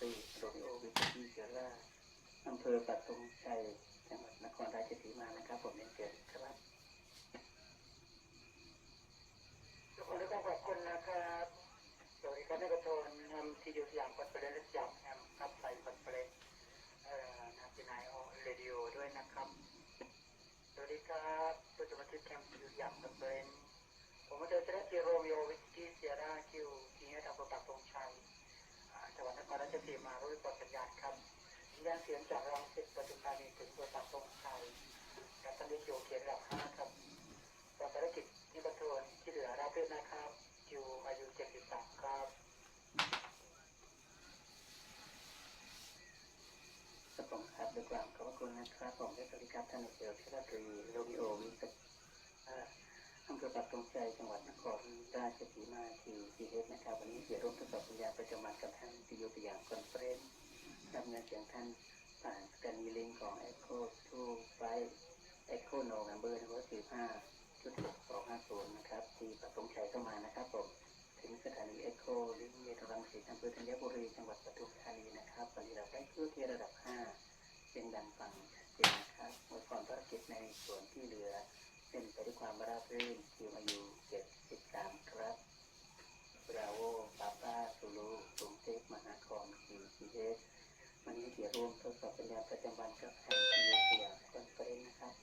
ตีโรมิโอวิชีเซล่าอำเภอปัตตงชัย จังหวัดนครราชสีมานะครับ ผมเรียนเชิญครับทุกคนต้องขอบคุณนะครับสวัสดีครับนักชนทำที่อยู่สยามคอนเฟอเรนซ์และสยามแอมครับใส่คอนเฟอเรนซ์เอ่อนักบินายออเรดิโอด้วยนะครับ สวัสดีครับผู้สมาชิกแคมป์อยู่สยามคอนเฟอเรนซ์ผมมาเจอเซเลสโรมิโอวิสกี้เซียร่าคิวที่นี้ทางประปักตรงชัย จังหวัดนครราชสีมารู้ปลดสัญญาณครับสัญญาณเสียงจากรังสิตปทุมธานีถึงประปักตรงชัยกับท่านดิคิวเขียนระดับห้าครับต่อภารกิจที่ปรทวนที่เหลือรับด้วยนะครับอยู่อายุ73ครับครับผมครับด้วยความขอบคุณนะครับผมได้สวัสดีครับท่านนายเจอชลตรีโรมิโอวิสอ่า อำเภอปักตรงชัยจังหวัดนครราชสีมาทีทีเอสนะครับวันนี้เสียร่วมทดสอบปัญญาประจำวันกับท่านที่ยตัวอย่างคอนเฟรนซ์รับเงินเสียงท่านผ่านสแกนมีลิงของ Echo 2 5 Echo November นะครับ45จุด6 250นะครับที่ปักตงชัยเข้ามานะครับผมถึงสถานี Echo ลิงเมทรังสีอำเภอธัญบุรีจังหวัดปทุมธานีนะครับวันนี้เราได้เครื่องที่ระดับ 5เสียงดังฟังชัดเจนนะครับหมดความภารกิจในส่วนที่เหลือ เป็นไปด้วยความราบรื่นคิวอายุ73ครับบราโวปาป้าซูลูกรุงเทพมหานครคิวซีเอสวันนี้เดี๋ยวร่วมทดสอบปัญญาประจำวันกับทางทีเสียคอนเฟรนนะครับ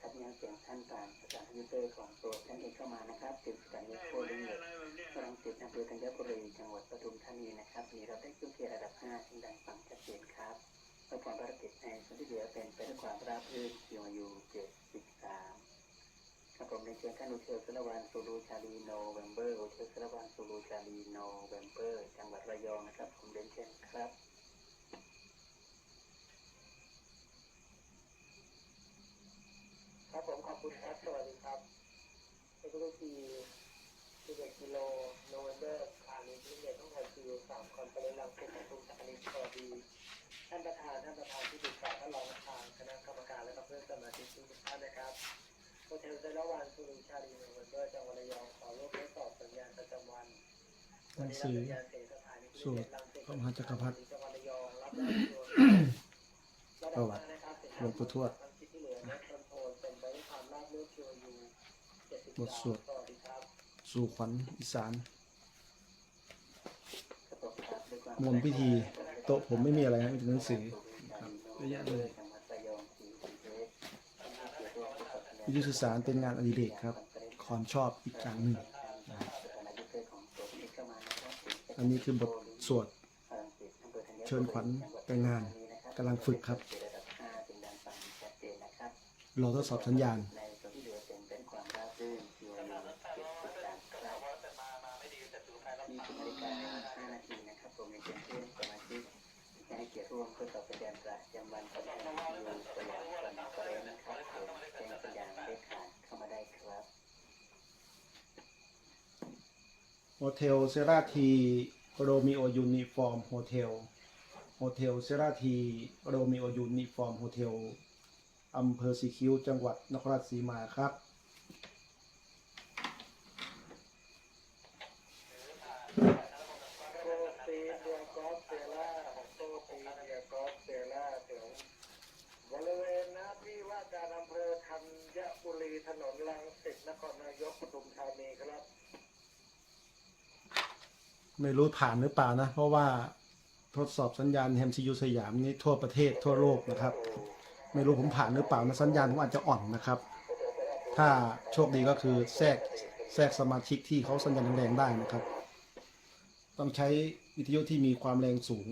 ทัดยังเสียงท่านผ่านสถานยูเตอร์ของตัวท่านเองเข้ามานะครับถึงสถานีโคลิงเฝรั่งเศสอำเภอธัญบุรีจังหวัดปทุมธานีนะครับวันนี้เราได้เครื่เทียระดับ5เสียงดังฟังชัดเจนครับและความภารกิจในส่วนที่เหลือเป็นไปด้วยความราบรื่นคิวอายุ73 ครับผมในเชิญท่านอุเทลสรวันสูรูชาลีโนเวมเบอร์อุเทลสรวันสูรูชาลีโนเวมเบอร์จังหวัดระยองนะครับ ผมเรียนเชิญครับครับผมขอบคุณครับ สวัสดีครับเทคโนโลยี11กิโลโนเวมเบอร์คานี้ที่เด็ต้องการคิว3คอนเฟอเรนซ์ลังสิตปทุมธานีสวัสดีท่านประธานท่านประธานที่ปรึกษาท่านรองประธานคณะกรรมการและเพื่อนสมาชิกทุกท่านนะครับ โฮเทลเซลวันสุริชาลีโนเวมเบอร์จังหวัดระยองขอร่วมทดสอบสัญญาณประจำวันหนังสือสูตรพระมหาจักรพรรดิประวัติหลวงปู่ทวดบทสวดสู่ขวัญอีสานครับผมครับด้วยความมนต์พิธี โต๊ะผมไม่มีอะไรนะมีแต่หนังสือครับเยอะแยะเลย วิทยุสื่อสารเป็นงานอดิเรกครับ ความชอบอีกอย่างหนึ่งอันนี้คือบทสวดเชิญขวัญไปงงานกำลังฝึกครับรอทดสอบสัญญาณในส่วนที่เหลือเป็นเป็นความราบรื่นคิวอายุ73ครับมีนาฬิกา5นาทีนะครับผมในเพื่อนสมาชิกที่ให้เกียรติร่วมทดสอบสัญญาณประจำวันของทางคิวสยามคอนเฟอเรนซ์นะครับผมแจ้งสัญญาณเลขขานเข้ามาได้ครับ โฮเทลเซราทีโรมิโอยูนิฟอร์มโฮเทลโฮเทลเซราทีโรมิโอยูนิฟอร์มโฮเทลอำเภอสีคิ้วจังหวัดนครราชสีมาครับโตปีเดียกอสเซล่าโตปีเดียกอสเซล่าถึงบริเวณหน้าที่ว่าการอำเภอธัญบุรีถนนลังสิตนครนายกปทุมธานีครับ ไม่รู้ผ่านหรือเปล่านะ เพราะว่าทดสอบสัญญาณ MCU สยามนี้ทั่วประเทศทั่วโลกนะครับ ไม่รู้ผมผ่านหรือเปล่านะสัญญาณผมอาจจะอ่อนนะครับ ถ้าโชคดีก็คือแทรกแทรกสมาชิกที่เขาสัญญาณแรงได้นะครับ ต้องใช้วิทยุที่มีความแรงสูง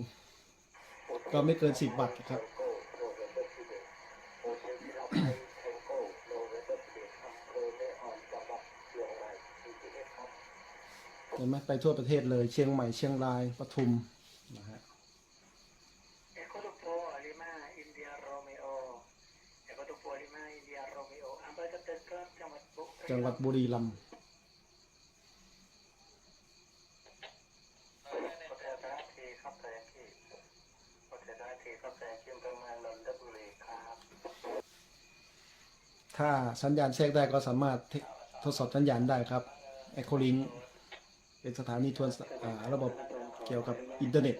ก็ไม่เกิน 10 วัตต์ครับ เห็น ไหมไปทั่วประเทศเลย เชียงใหม่เชียงรายปทุมนะฮะเอโคโตโฟลิมาอินเดียโรเมโอเอโคโตโฟลิมาอินเดียโรเมโออำเภอกระเต็นครับจังหวัดบุรีจังหวัดบุรีรัมย์โอเคได้ทีครับแสงที่โอเคได้ทีครับแสงที่อำเภอเมืองนนทบุรีครับถ้าสัญญาณแทรกได้ก็สามารถทดสอบสัญญาณได้ครับ e c h o l i n k เป็นสถานีทวนระบบเกี่ยวกับอินเทอร์เน็ต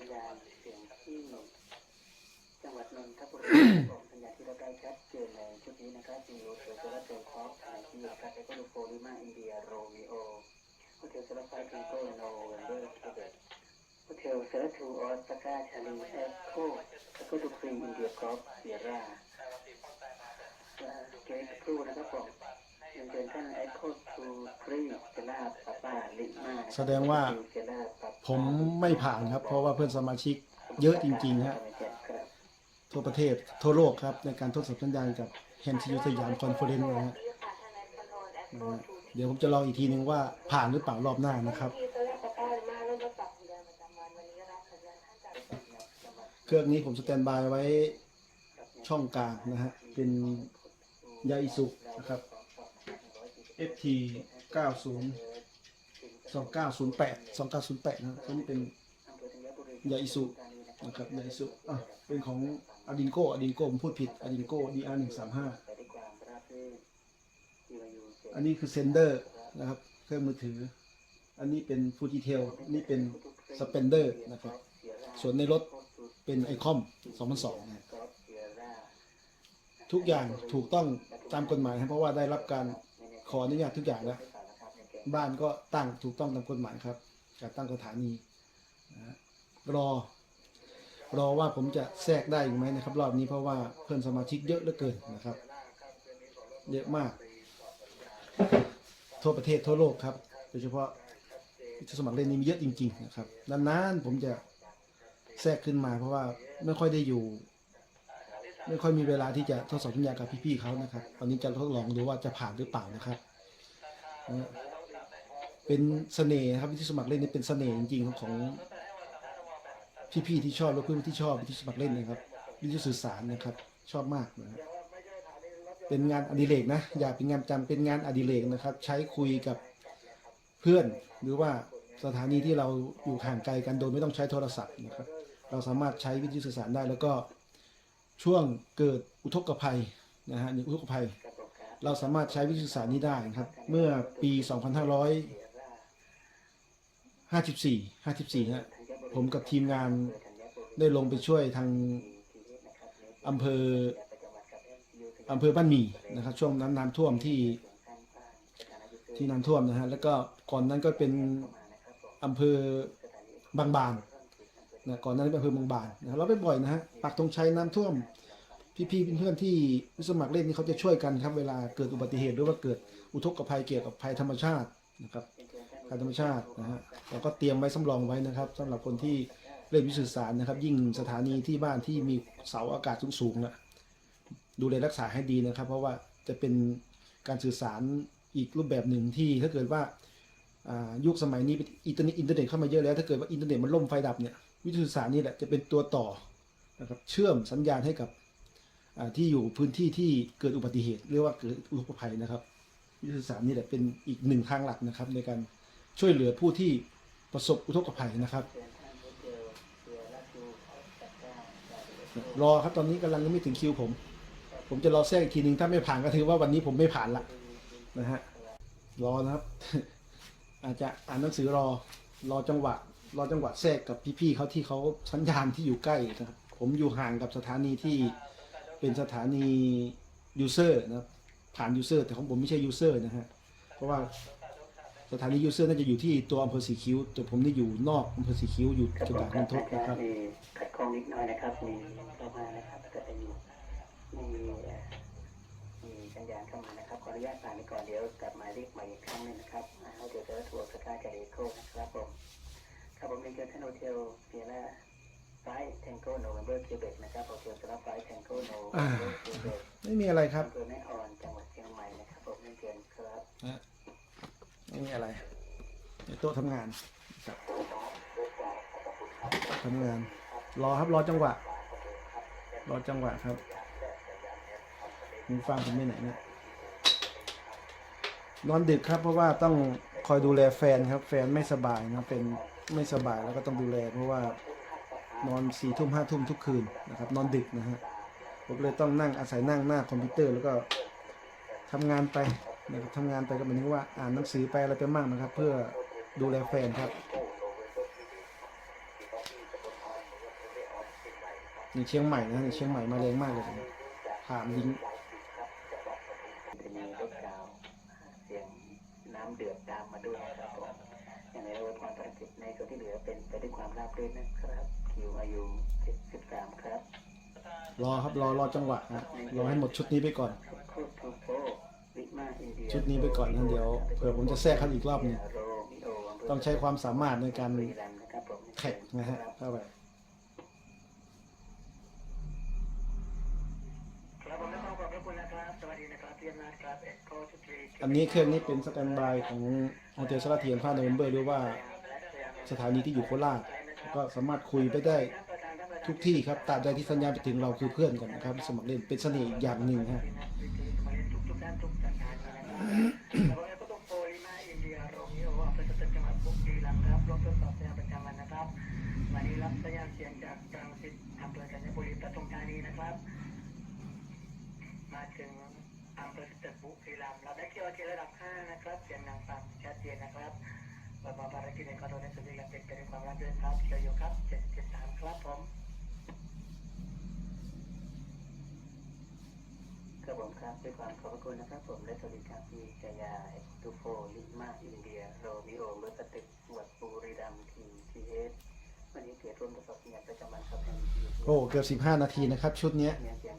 ผมสัญญาที่เราได้ชัดเจนในชุดนี้นะครับมีโอเทลเซราเทลคอฟในที่นะครับแล้วก็ลูโฟลิมาอินเดียโรมิโอโฮเทลเซราไฟทิงโกโนเวนเดอร์คิเบตโฮเทลเซราทูออสตาก้าชาลีเอฟโคแล้วก็ลูฟรีอินเดียคอฟเซียร่าเกตครูนะครับผมเรียนเชิญท่านเอ็กโคทูทรีเซล่าปาปาลิมา แสดงว่าผมไม่ผ่านครับ เพราะว่าเพื่อนสมาชิกเยอะจริงๆฮะครับทั่วประเทศทั่วโลกครับ ในการทดสอบสัญญาณกับแฮมซียูสยามคอนเฟอเรนซ์นะฮะนะฮะเดี๋ยวผมจะลองอีกทีนึงว่าผ่านหรือเปล่ารอบหน้านะครับ เครื่องนี้ผมสแตนบายไว้ช่องกลางนะฮะเป็นยาอิสุนะครับ FT 90 2908 2908นะครับตัวนี้เป็นยาอิสุนะครับยาอิสุอะเป็นของอดินโกอดินโกผมพูดผิดอดินโก DR 135อันนี้คือเซนเดอร์นะครับเครื่องมือถือ อันนี้เป็นฟูจิเทลนี่เป็นสเปนเดอร์นะครับ ส่วนในรถเป็นไอคอม2002นะทุกอย่างถูกต้องตามกฎหมายครับเพราะว่าได้รับการ ขออนุญาตทุกอย่างแล้ว บ้านก็ตั้งถูกต้องตามกฎหมายครับการตั้งสถานีนะฮะรอ รอว่าผมจะแทรกได้อีกไหมนะครับ รอบนี้เพราะว่าเพื่อนสมาชิกเยอะเหลือเกินนะครับ เยอะมาก ทั่วประเทศทั่วโลกครับ โดยเฉพาะที่สมัครเล่นนี้มีเยอะจริง ๆ นะครับนานๆผมจะแทรกขึ้นมาเพราะว่าไม่ค่อยได้อยู่ ไม่ค่อยมีเวลาที่จะทดสอบสัญญากับพี่ๆเขานะครับ ตอนนี้จะทดลองดูว่าจะผ่านหรือเปล่านะครับ เป็นเสน่ห์ครับวิธีสมัครเล่นนี่เป็นเสน่ห์จริงๆของพี่ๆที่ชอบและเพื่อนที่ชอบวิธีสมัครเล่นนะครับวิธีสื่อสารนะครับ ชอบมากนะครับเป็นงานอดิเรกนะ อย่าเป็นงานประจำเป็นงานอดิเรกนะครับ ใช้คุยกับเพื่อน หรือว่าสถานีที่เราอยู่ห่างไกลกันโดยไม่ต้องใช้โทรศัพท์นะครับ เราสามารถใช้วิธีสื่อสารได้แล้วก็ ช่วงเกิดอุทกภัยนะฮะนี่อุทกภัย เราสามารถใช้วิธีสื่อสารนี้ได้นะครับ เมื่อปี 2554 54ฮะผมกับทีมงานได้ลงไปช่วยทางอำเภออำเภอบ้านหมี่นะครับ ช่วงนั้นน้ำท่วมที่ที่น้ำท่วมนะฮะแล้วก็ก่อนนั้นก็เป็นอำเภอบางบาน นะก่อนหนั้นเป็นอำเภอบางบานนะเราไปบ่อยนะฮะปักธงชัยน้ำท่วม พี่ๆเพื่อนๆที่สมัครเล่นนี่เขาจะช่วยกันครับ เวลาเกิดอุบัติเหตุหรือว่าเกิดอุทกภัยเกี่ยวกับภัยธรรมชาตินะครับภัยธรรมชาตินะฮะเราก็เตรียมไว้สำรองไว้นะครับสำหรับคนที่เล่นวิทยุสื่อสารนะครับ ยิ่งสถานีที่บ้านที่มีเสาอากาศสูงๆนะดูแลรักษาให้ดีนะครับ เพราะว่าจะเป็นการสื่อสารอีกรูปแบบหนึ่งที่ถ้าเกิดว่ายุคสมัยนี้อินเทอร์เน็ตเข้ามาเยอะแล้ว ถ้าเกิดว่าอินเทอร์เน็ตมันล่มไฟดับเนี่ย วิทยุสื่อสารนี่แหละจะเป็นตัวต่อนะครับเชื่อมสัญญาณให้กับที่อยู่พื้นที่ที่เกิดอุบัติเหตุหรือว่าเกิดอุทกภัยนะครับ วิทยุสื่อสารนี่แหละเป็นอีกหนึ่งทางหลักนะครับ ในการช่วยเหลือผู้ที่ประสบอุทกภัยนะครับ รอครับตอนนี้กำลังยังไม่ถึงคิวผม ผมจะรอแทรกอีกทีหนึ่งถ้าไม่ผ่านก็ถือว่าวันนี้ผมไม่ผ่านละนะฮะรอนะครับ อาจจะอ่านหนังสือรอรอจังหวะ รอจังหวะแทรกกับพี่ๆเขาที่เขาสัญญาณที่อยู่ใกล้นะครับ ผมอยู่ห่างกับสถานีที่เป็นสถานียูเซอร์นะครับผ่านยูเซอร์แต่ของผมไม่ใช่ยูเซอร์นะฮะเพราะว่าสถานียูเซอร์น่าจะอยู่ที่ตัวอำเภอสีคิ้วแต่ผมนี่อยู่นอกอำเภอสีคิ้วอยู่จังหวัดนนทอากจจะนะครับมีขัดข้องนิดหน่อยนะครับมีเข้ามานะครับก็จะมีมีมีสัญญาณเข้ามานะครับขออนุญาตผ่านไปก่อนเดี๋ยวกลับมาเรียกใหม่อีกครั้งหนึงนะครับอ่าเดี๋ยวจะทัวร์สกายกับเอโคนะครับผม ครับผมเรียนเชิญท่านโฮเทลเพียร่าไฟแทงโก้โนเวมเบอร์คิวเบกนะครับโฮเทลสำหรับไฟแทงโก้โนเวมเบอร์คิวเบกไม่มีอะไรครับอำเภอแม่ออนจังหวัดเชียงใหม่นะครับผมเรียนเชิญครับนะไม่มีอะไรในโต๊ะทำงานครับทำงาน รอครับรอจังหวะ รอจังหวะครับมึงฟังผมไม่ไหนเนี่ยนอนดึกครับเพราะว่าต้องคอยดูแลแฟนครับ แฟนไม่สบายนะครับเป็น ไม่สบายแล้วก็ต้องดูแลเพราะว่านอนสี่ทุ่มห้าทุ่มทุกคืนนะครับ นอนดึกนะฮะผมเลยต้องนั่งอาศัยนั่งหน้าคอมพิวเตอร์แล้วก็ทำงานไปนะครับทำงานไปก็หมายถึงว่าอ่านหนังสือไปอะไรไปมั่งนะครับ เพื่อดูแลแฟนครับในเชียงใหม่นะในเชียงใหม่มาแรงมากเลยถามลิงก์ จะมีรถดาวเสียงน้ำเดือดตามมาด้วยนะครับผมอย่างไรเราความภารกิจในส่วน ที่เหลือเป็นไปด้วยความราบรื่นนะครับคิวอายุ73ครับรอครับรอรอจังหวะฮะรอให้หมดชุดนี้ไปก่อนโคทูโปวิมาอินเดียชุดนี้ไปก่อนนะเดี๋ยวเผื่อผมจะแทรกเขาอีกรอบหนึ่งต้องใช้ความสามารถในการแท็กนะฮะเข้าไปครับผมและขอขอบพระคุณนะครับสวัสดีนะครับเรียนนะครับเอ็กโคชุตรีอันนี้เครื่องนี้เป็นสแตนบายของโฮเทลสระเทียนพาโนเวมเบอร์หรือว่า สถานีที่อยู่โคราชก็สามารถคุยไปได้ทุกที่ครับตราบใดที่สัญญาณไปถึงเราคือเพื่อนกันนะครับ สมัครเล่นเป็นเสน่ห์อย่างหนึ่งฮะวันนี้รับสัญญาณเสียงจากกลางสิทธิ์อำเภอธัญบุรีปทุมธานีนะครับ มาถึงอำเภอสตึกบุรีรัมย์เราได้เกี่ยวกับระดับ 5 นะครับเสียงดังฟังชัดเจนนะครับ บาบาภารกิจในคอนโดในสุริยะเป็นไปด้วยความรับเรื่นครับเชียวโยครับ773ครับผมครับผมครับด้วยความขอบพระคุณนะครับ ผมและสวัสดีครับพี่จายาเอ็กตูโฟลิมาอินเดียโรมิโอเบอร์สติกจังหวัดบุรีรัมย์ทีทีเอสวันนี้เกียรติร่วมทดสอบสัญญาณประจำวันครับแห่งทีโอ้เกือบ15นาทีนะครับ ชุดเนี้ย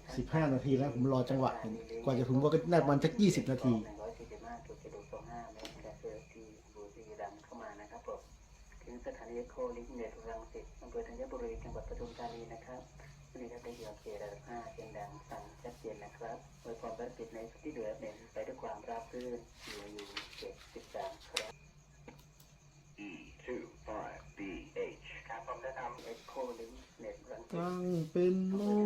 15นาทีแล้วผมรอจังหวะอยู่กว่าจะถึงก็น่าจะประมาณสัก20นาทีหนึ่งร้อยสี่สิบห้าจุดเจ็ดสองห้าเมกะเฮิรตซ์ที่บุรีรัมย์เข้ามานะครับผมถึง สถานีเอ็กโคลิงเน็ตรังสิตอำเภอธัญบุรีจังหวัดปทุมธานีนะครับวันนี้เราได้เกี่ยวเกียร์ระดับห้าเสียงดังสั่งชัดเจนนะครับโดยความรับผิดในส่วนที่เหลือเป็นไปด้วยความราบรื่นอยู่อยู่เจ็ดสิบสามครับ E two five B H. ครับผมจะทำเอ็กโคลิงเน็ตรังสิต ตั้งเป็นโมยุ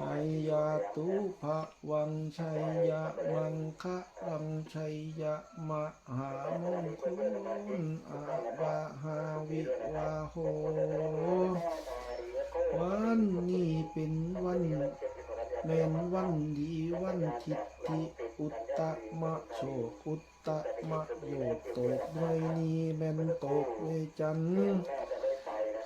ชัยยาตุภะวังชัยยะมังคะรังชัยยะมหามงคลอาบาหาวิวาโห วันนี้เป็นวันแม่นวันดีวันทิฏฐิอุตตะมะโชอุตตะมะโยตกด้วยนี้แม่นตกเวจันทร์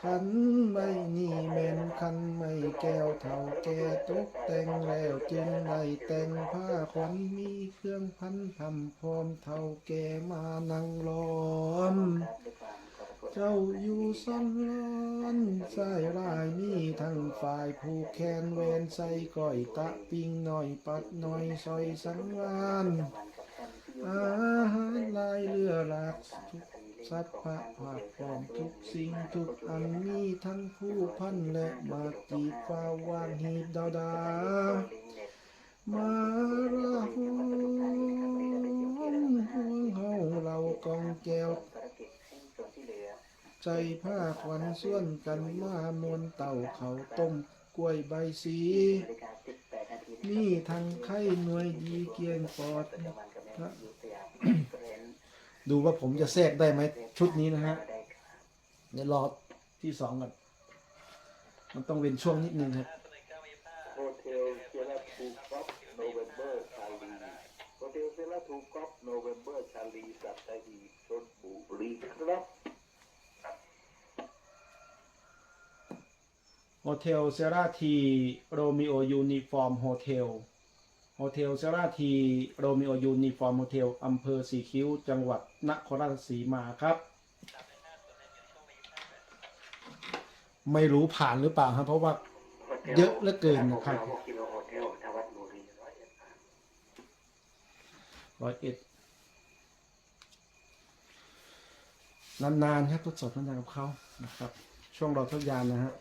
ขันไม่นี่แม่นขันไม่แก้วเท่าแก่ตกแต่งแล้วจึงได้แต่งผ้าขวัญมีเครื่องพันทำพร้อมเท่าแก่มานั่งล้อมครับด้วยความขอบคุณเจ้าอยู่ซ่อนร้อนสายรายมีทั้งฝ่ายผูกแขนเวนใส่ก้อยตะปิงหน่อยปัดหน่อยซอยสังวานอาหารลายเรือหลากทุก สัพพะภาคพร้อมทุกสิ่งทุกอันมีทั้งผู้พันและมาจีบฟ้าวานหีบดาวดา มาละหอนห่วงเฮาเรากองแก้วใจผ้าขวัญส่วนกันมานวลเต่าเขาต้มกล้วยใบสีนาฬิกา18นาทีมีทั้งไข่หน่วยดีเกียงปอดประ ดูว่าผมจะแทรกได้ไหมชุดนี้นะฮะได้ครับเดี๋ยวรอที่สองก่อนมันต้องเป็นช่วงนิดนึงครับโฮเทลเซราทูกอฟโนเวมเบอร์ชาลีโฮเทลเซราทูกอฟโนเวมเบอร์ชาลีสัตหีบชนบุรีครับโฮเทลเซราทีโรมิโอยูนิฟอร์มโฮเทล โฮเทลเซราทีโรมิโอยูนิฟอร์มโฮเทลอำเภอสีคิ้ว จังหวัดนครราชสีมาครับ ไม่รู้ผ่านหรือเปล่าครับ เพราะว่าเยอะเหลือเกินนะครับหกกิโลโฮเทลทวัดบุรีร้อยเอ็ดครับร้อยเอ็ดนานๆครับทดสอบนานๆกับเขานะครับ ช่วงรอทดยานนะฮะ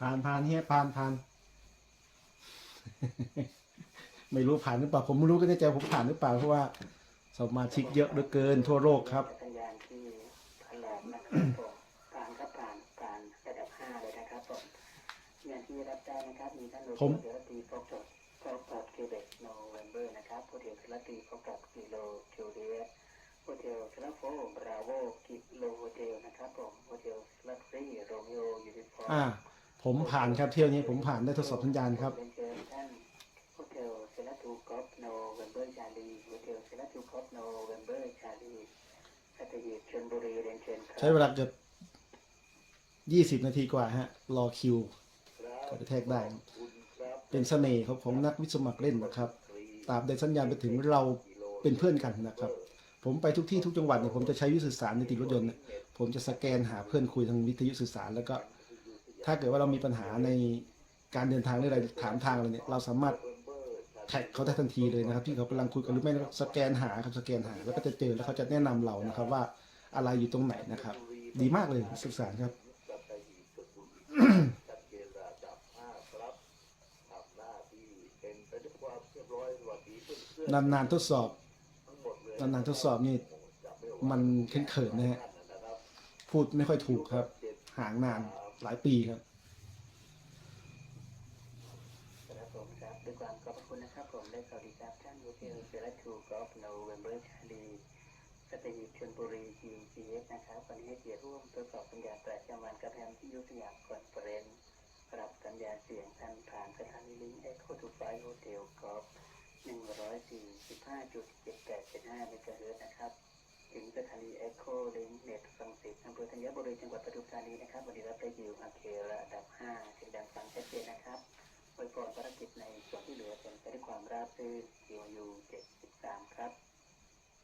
ผ่านผ่านเฮียผ่านผ่านไม่รู้ผ่านหรือเปล่า ผมไม่รู้ก็ในใจผมผ่านหรือเปล่าเพราะว่าสมาชิกเยอะเหลือเกินทั่วโลกครับสัญญาณที่พันแหลมนะครับผมผ่านครับผ่านผ่านระดับห้าเลยนะครับผมงานที่รับได้นะครับมีท่านโดยผมเดลตีฟอกกับฟอกกับเคเบกโนเวมเบอร์นะครับโฮเทลเซลตีฟอกกับกิโลเทลเดียโฮเทลเซลโฟบราโวกิโลโฮเทลนะครับผมโฮเทลเซลฟรีโรมิโอยูนิฟอร์อ่า ผมผ่านครับเที่ยวนี้ผมผ่านได้ทดสอบสัญญาณครับเรียนเชิญท่านโฮเทลเซลทูกอฟโนเวมเบอร์ชาลีโฮเทลเซลทูกอฟโนเวมเบอร์ชาลีสัตหีบชลบุรีเรียนเชิญครับใช้เวลาเกือบยี่สิบนาทีกว่าฮะ รอคิวครับกระแทกได้คุณครับเป็นเสน่ห์ของของนักวิสมัครเล่นนะครับตราบใดสัญญาณไปถึงเราเป็นเพื่อนกันนะครับ ผมไปทุกที่ทุกจังหวัดเนี่ยผมจะใช้วิทยุสื่อสารในติดรถยนต์เนี่ยผมจะสแกนหาเพื่อนคุยทางวิทยุสื่อสารแล้วก็ ถ้าเกิดว่าเรามีปัญหาในการเดินทางหรืออะไรถามทางอะไรเนี่ยเราสามารถแท็กเขาได้ทันทีเลยนะครับที่เขากำลังคุยกันหรือไม่สแกนหาครับสแกนหา แล้วก็จะเจอแล้วเขาจะแนะนำเรานะครับ ว่าอะไรอยู่ตรงไหนนะครับ ดีมากเลยสื่อสารครับสัตหีบชลบุรีชัดเจนาครับนานไปด้วยความเรียบร้อยสอนๆนานๆทดสอบนานๆทดสอบนี่มันเขินๆนะฮะพูดไม่ค่อยถูกครับห่างนาน หลายปีครับครับผมครับด้วยความขอบคุณนะครับผมและสวัสดีครับท่านโฮเทลเซลทูกอฟโนเวมเบอร์ชาลีสตีชลบุรี GCS นะครับวันนี้เกียรติร่วมทดสอบสัญญาประจำวันกับแฮมที่ยุทธยาคอนเฟอเรนซ์รับสัญญาเสียงทางผ่านสถานีลิงก์เอ็กโคทูไฟโฮเทลกอฟ145.7875เมกะเฮิรตนะครับ ถึงสถานีเอ็กโคลิงก์เน็ตฟังสิตอำเภอธัญบุรีจังหวัดปทุมธานีนะครับวันนี้รับได้ยิวอาเคระดับ5เสียงดังฟังชัดเจนนะครับโดยพรภารกิจในส่วนที่เหลือเป็นไปด้วยความราบรื่นคิวยู73 ครับ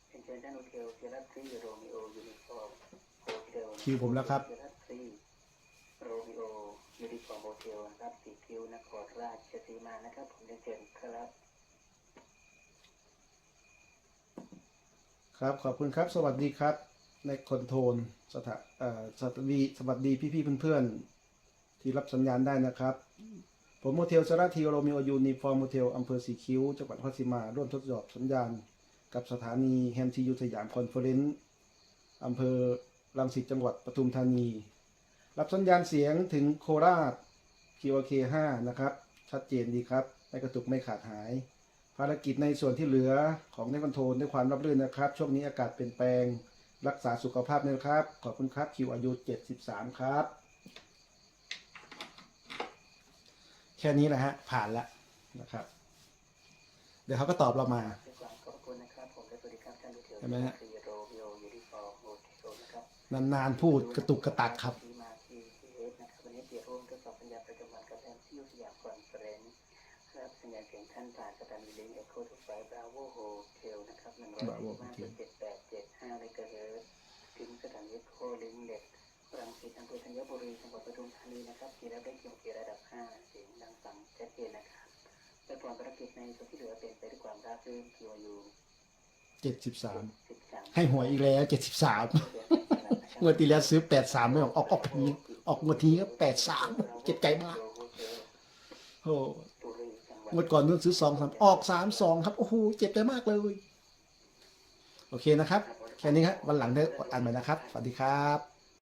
เป็นเชิญท่านโฮเทลเซรัตทรีโรมิโอยูนิฟอร์มโฮเทลคิวผมแล้วครับเซรัตทรีโรมิโอยูนิฟอร์มโฮเทลนะครับสีคิวนครราชสีมานะครับผมเรียนเชิญครับ ครับขอบคุณครับ สวัสดีครับในคอนโทรลสถาเอ่อสวัสดีสวัสดีพี่ๆเพื่อนๆ ที่รับสัญญาณได้นะครับ ผมโมเทลสราทีโรมิโอยูนิฟอร์มโมเทลอำเภอสีคิ้วจังหวัดนครศรีมาร่วมทดสอบสัญญาณ กับสถานีแฮมทียูสยามคอนเฟอเรนซ์อำเภอรังสิตจังหวัดปทุมธานี รับสัญญาณเสียงถึงโคราช QK 5 นะครับ ชัดเจนดีครับ ไม่กระตุกไม่ขาดหาย ภารกิจในส่วนที่เหลือของในคอนโทรลด้วยความรับรื่นนะครับ ช่วงนี้อากาศเปลี่ยนแปลง รักษาสุขภาพนะครับ ขอบคุณครับคิวอายุ 73 ครับ แค่นี้แหละฮะ ผ่านแล้วนะครับ เดี๋ยวเขาก็ตอบเรามาด้วยความขอบคุณนะครับผมและสวัสดีครับท่านโฮเทลเห็นไหมฮะทรีโรมิโอยูนิฟอร์มโฮเทลนะครับนานๆพูดกระตุกกระตักครับ ครับสัญญาณเสียงท่านผ่านสถานีลิงก์เอ็กโคทูไฟบราโวโฮเทลนะครับหนึ่งร้อย Bravo สิบห้าจุดเจ็ดแปดเจ็ดห้าเมกะเฮิรตซ์ถึงสถานีเอ็กโคลิงก์เน็ตรังสิตอำเภอธัญบุรีจังหวัดปทุมธานีนะครับที่รับได้เกียรติระดับห้าเสียงดังฟังชัดเจนนะครับและผลภารกิจในส่วนที่เหลือเป็นไปด้วยความราบรื่นคิวอายุ73สิบสามให้หวยอีกแล้ว73งวดที่แล้วซื้อ83ไม่ออกออกออกทีออกงวดทีก็83เจ็บใจมากโอ้ งวดก่อนนู้นซื้อสองสามออกสามสองครับ โอ้โห เจ็บใจมากเลย โอเคนะครับ แค่นี้ครับวันหลังได้อ่านใหม่นะครับ สวัสดีครับ